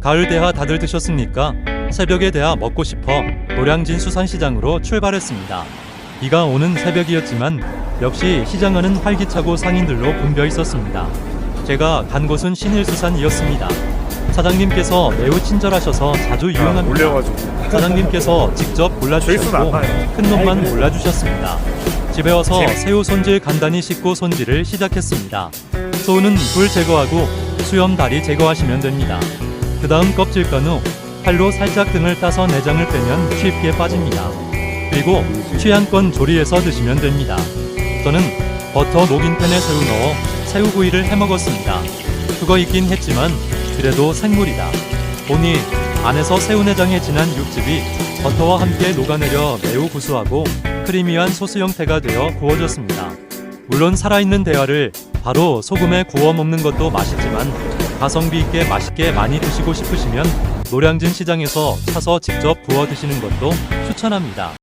가을 대하 다들 드셨습니까? 새벽에 대하 먹고 싶어 노량진 수산시장으로 출발했습니다. 비가 오는 새벽이었지만 역시 시장안은 활기차고 상인들로 붐벼 있었습니다. 제가 간 곳은 신일수산이었습니다. 사장님께서 매우 친절하셔서 자주 이용합니다. 올려가지고 사장님께서 직접 골라주셨고. 큰 놈만 골라주셨습니다. 집에 와서 새우 손질 간단히 씻고 손질을 시작했습니다. 소는 불 제거하고 수염 다리 제거하시면 됩니다. 그 다음 껍질 깐후 팔로 살짝 등을 따서 내장을 빼면 쉽게 빠집니다. 그리고 취향껏 조리해서 드시면 됩니다. 저는 버터 녹인 팬에 새우 넣어 새우구이를 해 먹었습니다. 죽어 있긴 했지만 그래도 생물이다. 보니 안에서 새우내장에 진한 육즙이 버터와 함께 녹아내려 매우 구수하고 크리미한 소스 형태가 되어 구워졌습니다. 물론 살아있는 대하를 바로 소금에 구워 먹는 것도 맛있지만 가성비 있게 맛있게 많이 드시고 싶으시면 노량진 시장에서 사서 직접 구워 드시는 것도 추천합니다.